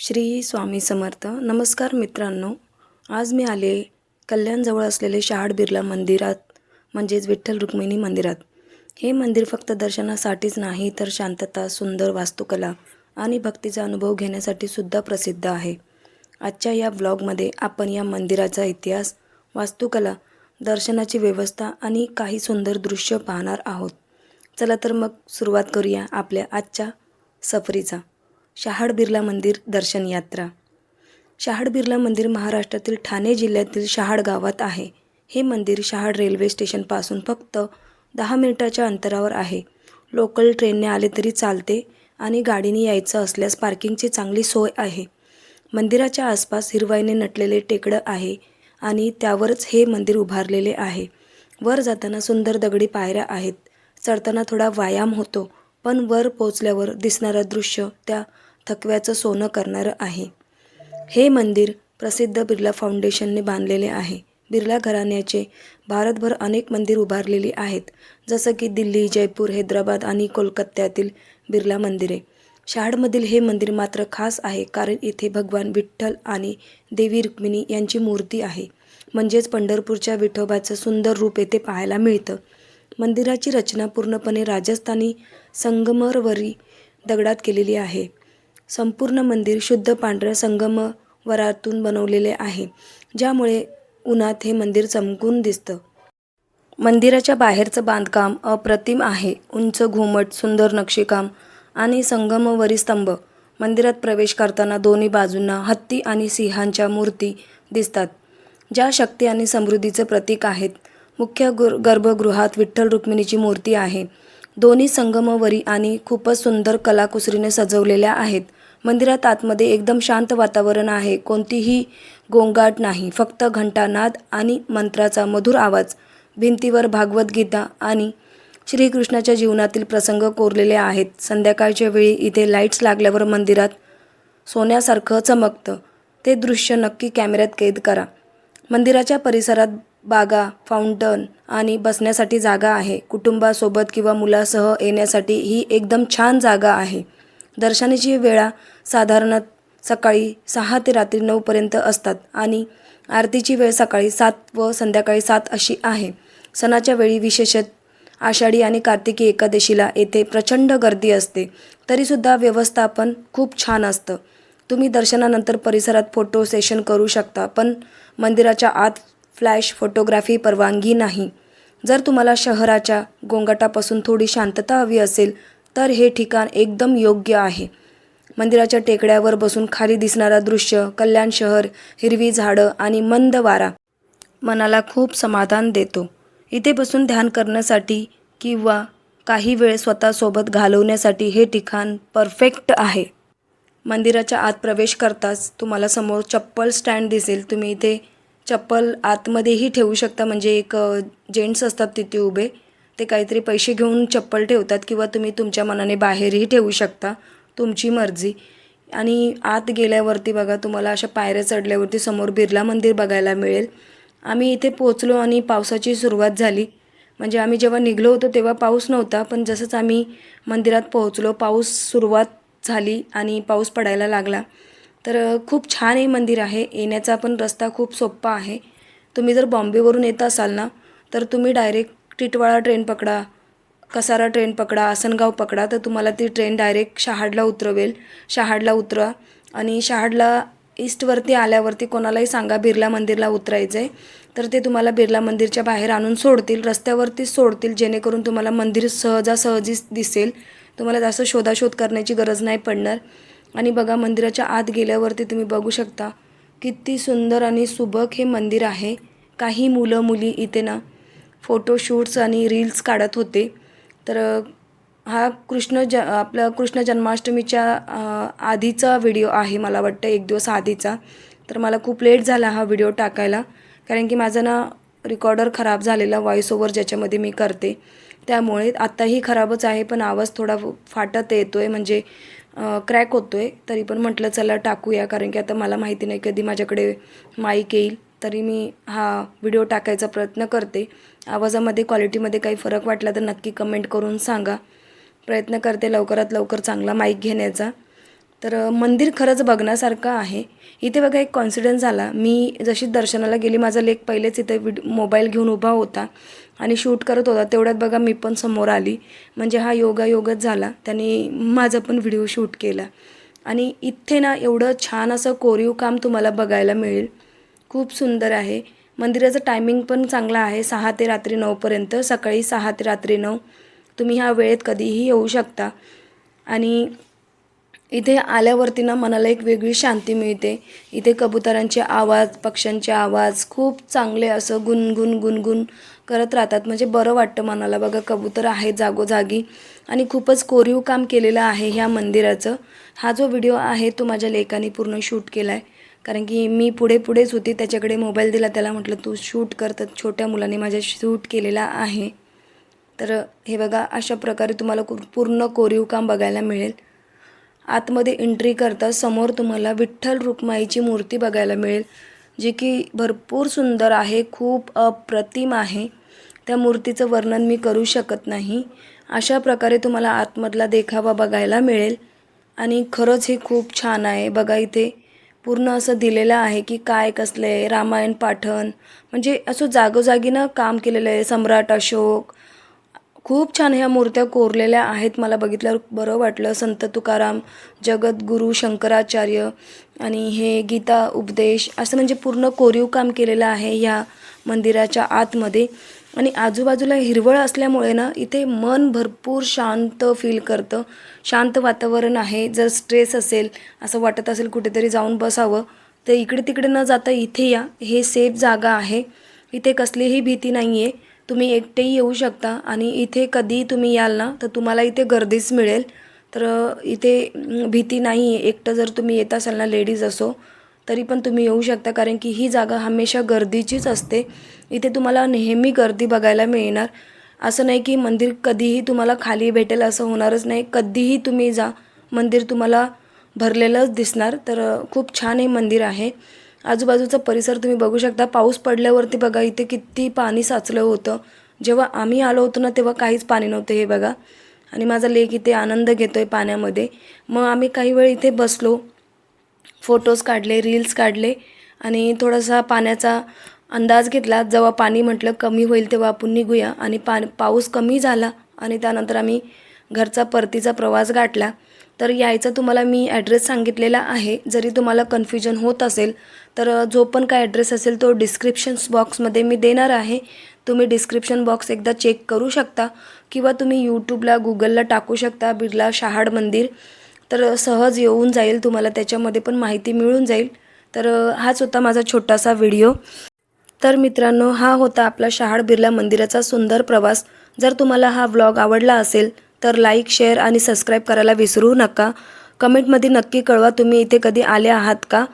श्री स्वामी समर्थ. नमस्कार मित्रांनो. आज मी आले कल्याणजवळ असलेले शहाड बिर्ला मंदिरात म्हणजेच विठ्ठल रुक्मिणी मंदिरात. हे मंदिर फक्त दर्शनासाठीच नाही तर शांतता सुंदर वास्तुकला आणि भक्तीचा अनुभव घेण्यासाठी सुद्धा प्रसिद्ध आहे. आजच्या या ब्लॉगमध्ये आपण या मंदिराचा इतिहास वास्तुकला दर्शनाची व्यवस्था आणि काही सुंदर दृश्य पाहणार आहोत. चला तर मग सुरुवात करूया आपल्या आजच्या सफरीचा. शहाड बिर्ला मंदिर दर्शन यात्रा. शहाड बिर्ला मंदिर महाराष्ट्रातील ठाणे जिल्ह्यातील शहाड गावात आहे. हे मंदिर शहाड रेल्वे स्टेशनपासून फक्त दहा मिनिटाच्या अंतरावर आहे. लोकल ट्रेनने आले तरी चालते आणि गाडीने यायचं असल्यास पार्किंगची चांगली सोय आहे. मंदिराच्या आसपास हिरवाईने नटलेले टेकडं आहे आणि त्यावरच हे मंदिर उभारलेले आहे. वर जाताना सुंदर दगडी पायऱ्या आहेत. चढताना थोडा व्यायाम होतो पण वर पोचल्यावर दिसणारं दृश्य त्या थकव्याचं सोनं करणारं आहे. हे मंदिर प्रसिद्ध बिर्ला फाउंडेशनने बांधलेले आहे. बिर्ला घराण्याचे भारतभर अनेक मंदिर उभारलेली आहेत. जसं की दिल्ली जयपूर हैदराबाद आणि कोलकात्यातील बिर्ला मंदिरे. शहाडमधील हे मंदिर मात्र खास आहे कारण इथे भगवान विठ्ठल आणि देवी रुक्मिणी यांची मूर्ती आहे. म्हणजेच पंढरपूरच्या विठोबाचं सुंदर रूप येथे पाहायला मिळतं. मंदिराची रचना पूर्णपणे राजस्थानी संगमरवरी दगडात केलेली आहे. संपूर्ण मंदिर शुद्ध पांढऱ्या संगमवरातून बनवलेले आहे ज्यामुळे उन्हात हे मंदिर चमकून दिसतं. मंदिराच्या बाहेरचं बांधकाम अप्रतिम आहे. उंच घुमट सुंदर नक्षीकाम आणि संगमवरी स्तंभ. मंदिरात प्रवेश करताना दोन्ही बाजूंना हत्ती आणि सिंहांच्या मूर्ती दिसतात ज्या शक्ती आणि समृद्धीचं प्रतीक आहेत. मुख्य गुर गर्भगृहात विठ्ठल रुक्मिणीची मूर्ती आहे. दोन्ही संगमवरी आणि खूपच सुंदर कलाकुसरीने सजवलेल्या आहेत. मंदिरात आतमध्ये एकदम शांत वातावरण आहे. कोणतीही गोंगाट नाही. फक्त घंटानाद आणि मंत्राचा मधुर आवाज भिंतीवर भागवद्गीता आणि श्रीकृष्णाच्या जीवनातील प्रसंग कोरलेले आहेत. संध्याकाळच्या वेळी इथे लाईट्स लागल्यावर मंदिरात सोन्यासारखं चमकतं. ते दृश्य नक्की कॅमेऱ्यात कैद करा. मंदिराच्या परिसरात बागा फाउंटन आणि बसण्यासाठी जागा आहे. कुटुंबासोबत किंवा मुलासह येण्यासाठी ही एकदम छान जागा आहे. दर्शनाची वेळा साधारणत सकाळी सहा ते रात्री नऊपर्यंत असतात आणि आरतीची वेळ सकाळी सात व संध्याकाळी सात अशी आहे. सणाच्या वेळी विशेषत आषाढी आणि कार्तिकी एकादशीला येथे प्रचंड गर्दी असते. तरीसुद्धा व्यवस्थापन खूप छान असतं. तुम्ही दर्शनानंतर परिसरात फोटो सेशन करू शकता पण मंदिराच्या आत फ्लॅश फोटोग्राफी परवानगी नाही. जर तुम्हाला शहराच्या गोंगाटापासून थोडी शांतता हवी असेल तर हे ठिकाण एकदम योग्य आहे. मंदिराच्या टेकड्यावर बसून खाली दिसणारा दृश्य कल्याण शहर हिरवी झाडं आणि मंद वारा मनाला खूप समाधान देतो. इथे बसून ध्यान करण्यासाठी किंवा काही वेळ स्वतःसोबत घालवण्यासाठी हे ठिकाण परफेक्ट आहे. मंदिराच्या आत प्रवेश करताच तुम्हाला समोर चप्पल स्टँड दिसेल. तुम्ही इथे चप्पल आतमध्येही ठेवू शकता. म्हणजे एक जेंट्स असतात तिथे उभे. ते काहीतरी पैसे घेऊन चप्पल ठेवतात किंवा तुम्ही तुमच्या मनाने बाहेरही ठेवू शकता. तुमची मर्जी. आणि आत गेल्यावरती बघा तुम्हाला अशा पायऱ्या चढल्यावरती समोर बिर्ला मंदिर बघायला मिळेल. आम्ही इथे पोचलो आणि पावसाची सुरुवात झाली. म्हणजे आम्ही जेव्हा निघलो होतो तेव्हा पाऊस नव्हता पण जसंच आम्ही मंदिरात पोहोचलो पाऊस सुरुवात झाली आणि पाऊस पडायला लागला. तर खूप छान हे मंदिर आहे. येण्याचा पण रस्ता खूप सोप्पा आहे. तुम्ही जर बॉम्बेवरून येत असाल ना तर तुम्ही डायरेक्ट टिटवाळा ट्रेन पकडा. कसारा ट्रेन पकडा आसनगाव पकडा तर तुम्हाला ती ट्रेन डायरेक्ट शहाडला उतरवेल. शहाडला उतरा आणि शहाडला ईस्टवरती आल्यावरती कोणालाही सांगा बिर्ला मंदिरला उतरायचं आहे तर ते तुम्हाला बिर्ला मंदिरच्या बाहेर आणून सोडतील रस्त्यावरतीच सोडतील जेणेकरून तुम्हाला मंदिर सहजासहजी दिसेल. तुम्हाला जास्त शोधाशोध करण्याची गरज नाही पडणार. आणि बघा मंदिराच्या आत गेल्यावरती तुम्ही बघू शकता किती सुंदर आणि सुबक हे मंदिर आहे. काही मुलं मुली इथे ना फोटोशूट्स आणि रील्स काढत होते. तर हा कृष्ण ज आपलं कृष्ण जन्माष्टमीच्या आधीचा व्हिडिओ आहे मला वाटतं एक दिवस आधीचा. तर मला खूप लेट झाला हा व्हिडिओ टाकायला कारण की माझा ना रिकॉर्डर खराब झालेला व्हॉईस ओव्हर ज्याच्यामध्ये मी करते. त्यामुळे आत्ताही खराबच आहे पण आवाज थोडा फाटत येतो आहे म्हणजे क्रॅक होतो आहे तरी पण म्हटलं चला टाकूया कारण की आता मला माहिती नाही कधी माझ्याकडे माईक येईल. तरी मी हा व्हिडिओ टाकायचा प्रयत्न करते. आवाजामध्ये क्वालिटीमध्ये काही फरक वाटला तर नक्की कमेंट करून सांगा. प्रयत्न करते लवकरात लवकर चांगला माईक घेण्याचा. तर मंदिर खरंच बघण्यासारखं आहे. इथे बघा एक कॉन्सिडन्स झाला. मी जशी दर्शनाला गेली माझा लेख पहिलेच इथे विड मोबाईल घेऊन उभा होता आणि शूट करत होता. तेवढ्यात बघा मी पण समोर आली. म्हणजे हा योगायोगच झाला. त्याने माझा पण व्हिडिओ शूट केला. आणि इथे ना एवढं छान असं कोरीव काम तुम्हाला बघायला मिळेल. खूप सुंदर आहे. मंदिराचं टायमिंग पण चांगलं आहे. सहा ते रात्री नऊपर्यंत सकाळी सहा ते रात्री नऊ. तुम्ही ह्या वेळेत कधीही येऊ शकता. आणि इथे आल्यावरती ना मनाला एक वेगळी शांती मिळते. इथे कबुतरांचे आवाज पक्ष्यांचे आवाज खूप चांगले असं गुणगुण गुणगुण करत राहतात. म्हणजे बरं वाटतं मनाला. बघा कबूतर आहे जागोजागी आणि खूपच कोरीव काम केलेलं आहे ह्या मंदिराचं. हा जो व्हिडिओ आहे तो माझ्या लेखाने पूर्ण शूट केला आहे कारण की मी पुढे पुढेच होती त्याच्याकडे मोबाईल दिला त्याला म्हटलं तू शूट कर तर छोट्या मुलाने माझ्या शूट केलेला आहे. तर हे बघा अशा प्रकारे तुम्हाला कु- पूर्ण कोरीव काम बघायला मिळेल. आतमध्ये एंट्री करता समोर तुम्हाला विठ्ठल रुक्माईची मूर्ती बघायला मिळेल जी की भरपूर सुंदर आहे खूप अप्रतिम आहे. त्या मूर्तीचं वर्णन मी करू शकत नाही. अशा प्रकारे तुम्हाला आतमधला देखावा बघायला मिळेल. आणि खरंच हे खूप छान आहे बघा इथे. पूर्ण असं दिलेलं आहे की काय कसलं आहे रामायण पाठण म्हणजे असं जागोजागीनं काम केलेलं आहे सम्राट अशोक. खूप छान ह्या मूर्त्या कोरलेल्या आहेत मला बघितल्यावर बरं वाटलं. संत तुकाराम जगद्गुरू शंकराचार्य आणि हे गीता उपदेश असं म्हणजे पूर्ण कोरीव काम केलेलं आहे ह्या मंदिराच्या आतमध्ये. आणि आजूबाजूला हिरवळ असल्यामुळे ना इथे मन भरपूर शांत फील करतं. शांत वातावरण आहे. जर स्ट्रेस असेल असं वाटत असेल कुठेतरी जाऊन बसावं तर इकडे तिकडे न जाता इथे या. हे सेफ जागा आहे. इथे कसलीही भीती नाही आहे तुम्ही एकटेही येऊ शकता आणि इथे कधी तुम्ही याल ना तर तुम्हाला इथे गर्दीच मिळेल. तर इथे भीती नाही आहे एकटं जर तुम्ही येत असाल ना लेडीज असो तरी पण तुम्ही येऊ शकता कारण की ही जागा हमेशा गर्दीचीच असते. इथे तुम्हाला नेहमी गर्दी बघायला मिळणार. असं नाही की मंदिर कधीही तुम्हाला खाली भेटेल असं होणारच नाही. कधीही तुम्ही जा मंदिर तुम्हाला भरलेलंच दिसणार. तर खूप छान हे मंदिर आहे. आजूबाजूचा परिसर तुम्ही बघू शकता. पाऊस पडल्यावरती बघा इथे किती पाणी साचलं होतं. जेव्हा आम्ही आलो होतो ना तेव्हा काहीच पाणी नव्हतं हे बघा. आणि माझा लेख इथे आनंद घेतो आहे पाण्यामध्ये. मग आम्ही काही वेळ इथे बसलो. फोटोज काढले रील्स काढले आणि थोडासा पाण्याचा अंदाज घेतला. जेव्हा पाणी म्हटलं कमी होईल तेव्हा आपण निघूया आणि पा पाऊस कमी झाला आणि त्यानंतर आम्ही घरचा परतीचा प्रवास गाठला. तर यायचा तुम्हाला मी ॲड्रेस सांगितलेला आहे. जरी तुम्हाला कन्फ्युजन होत असेल तर जो पण काय ॲड्रेस असेल तो डिस्क्रिप्शन्स बॉक्समध्ये मी देणार आहे. तुम्ही डिस्क्रिप्शन बॉक्स एकदा चेक करू शकता किंवा तुम्ही यूट्यूबला गुगलला टाकू शकता. बिर्ला शहाड मंदिर. तर सहज येऊन जाईल तुम्हाला त्याच्यामध्ये पण माहिती मिळून जाईल. तर हाच होता माझा छोटासा व्हिडिओ. तर मित्रांनो हा होता आपला शहाड बिर्ला मंदिराचा सुंदर प्रवास. जर तुम्हाला हा व्लॉग आवडला असेल तर लाईक शेअर आणि सबस्क्राईब करायला विसरू नका. कमेंटमध्ये नक्की कळवा तुम्ही इथे कधी आले आहात का?